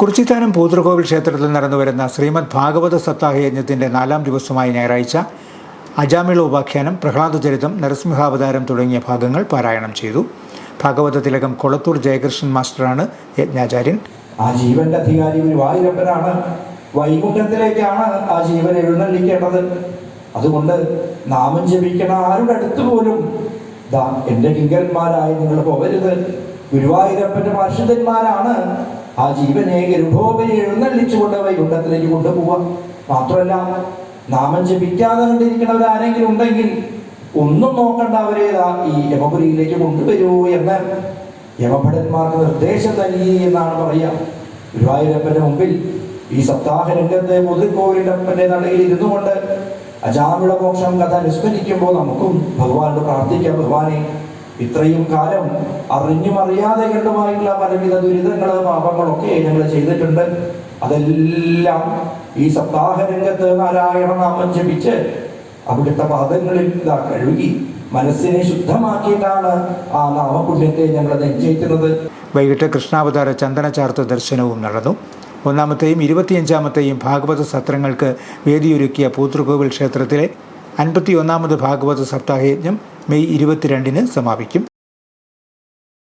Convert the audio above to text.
കുറിച്ചിത്താനം പൂതൃകോവിൽ ക്ഷേത്രത്തിൽ നടന്നുവരുന്ന ശ്രീമദ് ഭാഗവത സപ്താഹ യജ്ഞത്തിന്റെ നാലാം ദിവസമായ ഞായറാഴ്ച അജാമിള ഉപാഖ്യാനം പ്രഹ്ലാദചരിതം നരസിംഹാവതാരം തുടങ്ങിയ ഭാഗങ്ങൾ പാരായണം ചെയ്തു. ഭാഗവത തിലകം കൊളത്തൂർ ജയകൃഷ്ണൻ മാസ്റ്ററാണ് യജ്ഞാചാര്യൻ. ആ ജീവന്റെ അധികാരി ഗുരുവായൂരപ്പനാണ് വൈകുണ്ഠത്തിലേക്കാണ് ആ ജീവൻ എഴുന്നള്ളിക്കേണ്ടത്. അതുകൊണ്ട് നാമം ജപിക്കണ ആരുടെ അടുത്ത് പോലും ദാ കിങ്കരന്മാരായി നിങ്ങൾ പോകരുത്. ഗുരുവായൂരപ്പന്റെ പരിശുദ്ധന്മാരാണ് ആ ജീവനെ ഗർഭോപരി എഴുന്നള്ളിച്ചുകൊണ്ട് വൈകുണ്ഠത്തിലേക്ക് കൊണ്ടുപോവാം. മാത്രമല്ല നാമം ജപിക്കാതെ കണ്ടിരിക്കുന്നവർ ആരെങ്കിലും ഉണ്ടെങ്കിൽ ഒന്നും നോക്കണ്ട അവരെ ഈ യമപുരിയിലേക്ക് കൊണ്ടുവരൂ എന്ന്. യമഭടന്മാർക്ക് നിർദ്ദേശം നൽകി എന്നാണ് പറയാം ഗുരുവായൂരപ്പന്റെ മുമ്പിൽ ഈ സപ്താഹ രംഗത്തെ മുതിർക്കോവിലപ്പന്റെ നടയിൽ ഇരുന്നു കൊണ്ട് അജാമിള മോക്ഷം കഥ അനുസ്മരിക്കുമ്പോൾ നമുക്കും ഭഗവാനോട് പ്രാർത്ഥിക്കാം. ഭഗവാനെ ഇത്രയും കാലം അറിഞ്ഞും അറിയാതെ കണ്ടുമായിട്ടുള്ള പലവിധ ദുരിതങ്ങൾ പാപങ്ങളൊക്കെ ഞങ്ങൾ ചെയ്തിട്ടുണ്ട്. അതെല്ലാം ഈ സപ്താഹ രംഗത്ത് നാരായണ നാമം ജപിച്ച് അവിടുത്തെ പാദങ്ങളിൽ ഇതാ കഴുകി മനസ്സിനെ ശുദ്ധമാക്കിയിട്ടാണ് ആ നാമപുണ്യത്തെ ഞങ്ങൾ നെഞ്ചേറ്റുന്നത്. വൈകിട്ട് കൃഷ്ണാവതാര ചന്ദനചാർത്ത ദർശനവും നടന്നു. ഒന്നാമത്തെയും ഇരുപത്തിയഞ്ചാമത്തെയും ഭാഗവത സത്രങ്ങൾക്ക് വേദിയൊരുക്കിയ പൂത്തൃകോവിൽ ക്ഷേത്രത്തിലെ അൻപത്തിയൊന്നാമത് ഭാഗവത സപ്താഹയജ്ഞം മെയ് ഇരുപത്തിരണ്ടിന് സമാപിക്കും.